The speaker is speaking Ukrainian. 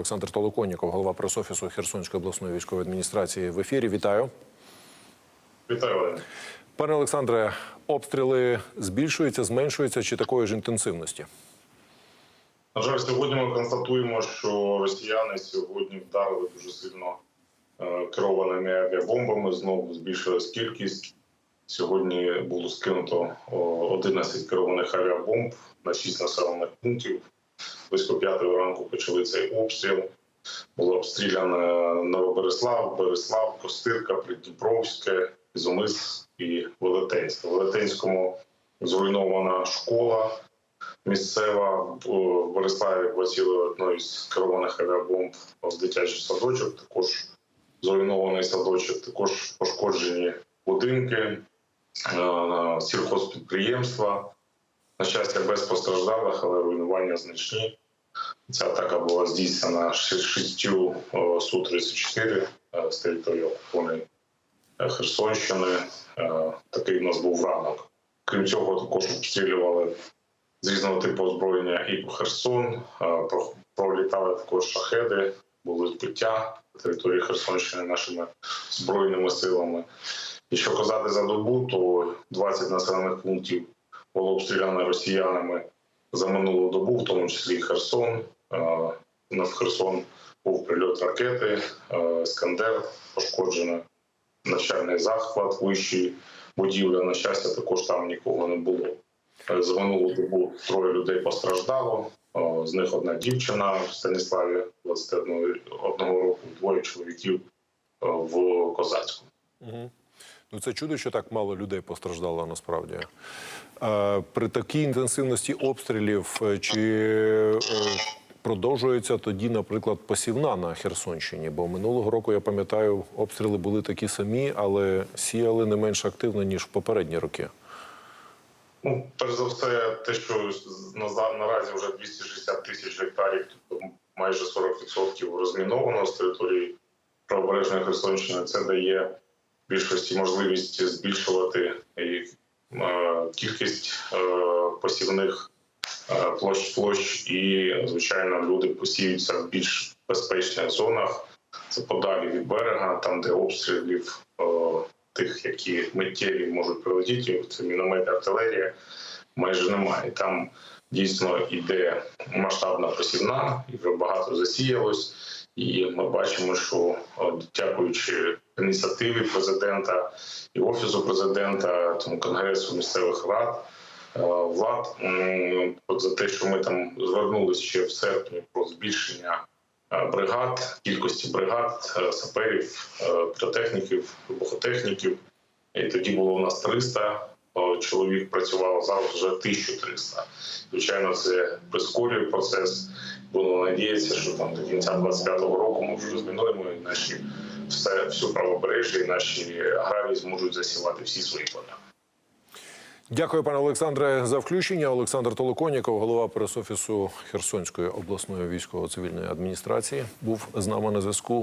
Олександр Толоконніков, голова пресофісу Херсонської обласної військової адміністрації в ефірі. Вітаю. Вітаю, Олег. Пане Олександре, обстріли збільшуються, зменшуються чи такої ж інтенсивності? На жаль, сьогодні ми констатуємо, що росіяни сьогодні вдарили дуже сильно е, керованими авіабомбами. Знову збільшилась кількість. Сьогодні було скинуто о, 11 керованих авіабомб на 6 населених пунктів. Близько п'ятої ранку почали цей обстріл. Було обстріляно Новобереслав, Береслав, Костирка, Придніпровське, Ізомис і Велетенське. В Велетенському зруйнована школа місцева в Бориславі поцілили одну із керованих авіабомб в дитячий садочок. Також зруйнований садочок, також пошкоджені будинки, е, сільхозпідприємства. На щастя, без постраждалих, але руйнування значні. Ця атака була здійснена шістю Су-34 е, з території окупованої е, Херсонщини. Е, Такий у нас був ранок. Крім цього, також обстрілювали з різного типу озброєння і по Херсон. Пролітали також шахеди, були збиття на території Херсонщини нашими збройними силами. Якщо казати за добу, то 20 населених пунктів було обстріляно росіянами за минулу добу, в тому числі і Херсон. На в Херсон був прильот ракети, е, Скандер пошкоджено навчальний захват, вищий будівля. На щастя, також там нікого не було. Е, За минулу добу троє людей постраждало. Е, З них одна дівчина в Станіславі 21 одного року, двоє чоловіків в Козацьку. Ну це чудо, що так мало людей постраждало насправді. При такій інтенсивності обстрілів чи продовжується тоді, наприклад, посівна на Херсонщині? Бо минулого року я пам'ятаю, обстріли були такі самі, але сіяли не менш активно ніж в попередні роки. Ну, перш за все, те, що наразі вже 260 тисяч гектарів, тобто майже 40% розміновано з території правобережної Херсонщини, це дає більшості можливість збільшувати і, е, кількість е, посівних площ площ, і звичайно люди посіються в більш безпечних зонах. Це подалі від берега, там де обстрілів е, тих, які миттєві можуть прилетіти, це міномети, артилерія, майже немає. Там дійсно йде масштабна посівна, і вже багато засіялось. І ми бачимо, що е, дякуючи ініціативі президента і офісу президента, тому конгресу місцевих рад. Е, Влад за те, що ми там звернулися ще в серпні про збільшення е, бригад, кількості бригад, е, саперів, піротехніків, вибухотехніків. І тоді було у нас 300 е, чоловік працювало, зараз вже 1300. Звичайно, це прискорює процес. Будемо надіятися, що там до кінця 25-го року ми вже розмінуємо і наші все всю правобережжя, і наші аграрії зможуть засівати всі свої поля. Дякую, пане Олександре, за включення. Олександр Толоконіков, голова пресофісу Херсонської обласної військово-цивільної адміністрації, був з нами на зв'язку.